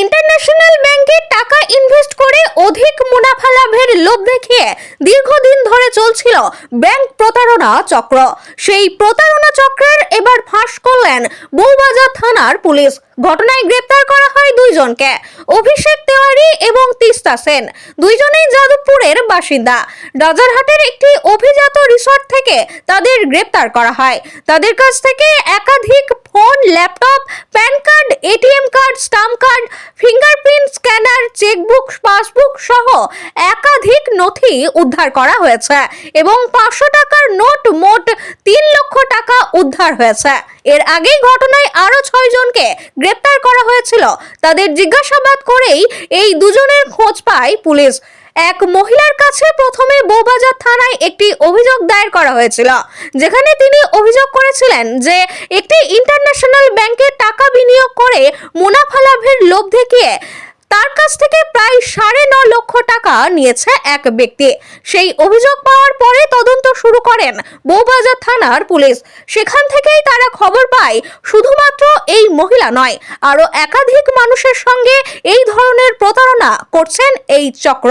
International ব্যাংকে টাকা invest করে অধিক মুনাফা লাভের লোভ দেখিয়ে দীর্ঘদিন ধরে চলছিল ব্যাংক প্রতারণা চক্র। সেই প্রতারণা চক্রের এবার ফাঁস করলেন বউবাজার থানার পুলিশ। ঘটনায় গ্রেপ্তার করা হয় দুইজনকে। অভিষেক তেওয়ারি এবং তিস্তা সেন। দুইজনেই যাদবপুরের বাসিন্দা। রাজারহাটের একটি অভিজাত রিসর্ট থেকে তাদের গ্রেপ্তার করা হয়। তাদের কাছ থেকে একাধিক phone, laptop, PAN card, ATM card, stamp card, fingerprint, scanner, chequebook, passbook সহ একাধিক নথি উদ্ধার করা হয়েছে এবং পাঁচশো টাকার নোট মোট তিন লক্ষ টাকা উদ্ধার হয়েছে। এর আগেই ঘটনায় আরও ছয় জনকে গ্রেপ্তার করা হয়েছিল। তাদের জিজ্ঞাসাবাদ করেই এই দুজনের খোঁজ পায় পুলিশ। এক মহিলার কাছে প্রথমে বৌবাজার থানায় একটি অভিযোগ দায়ের করা হয়েছিল, যেখানে তিনি অভিযোগ করেছিলেন যে একটি ইন্টারন্যাশনাল ব্যাংকে টাকা বিনিয়োগ করে মুনাফা লাভের লোভ দেখিয়ে তার কাছ থেকে প্রায় সাড়ে ন লক্ষ টাকা নিয়েছে এক ব্যক্তি। সেই অভিযোগ পাওয়ার পরে তদন্ত শুরু করেন বৌবাজার থানার পুলিশ। সেখান থেকেই তারা খবর পায়, শুধুমাত্র এই মহিলা নয়, আরও একাধিক মানুষের সঙ্গে এই ধরনের প্রতারণা করছেন এই চক্র।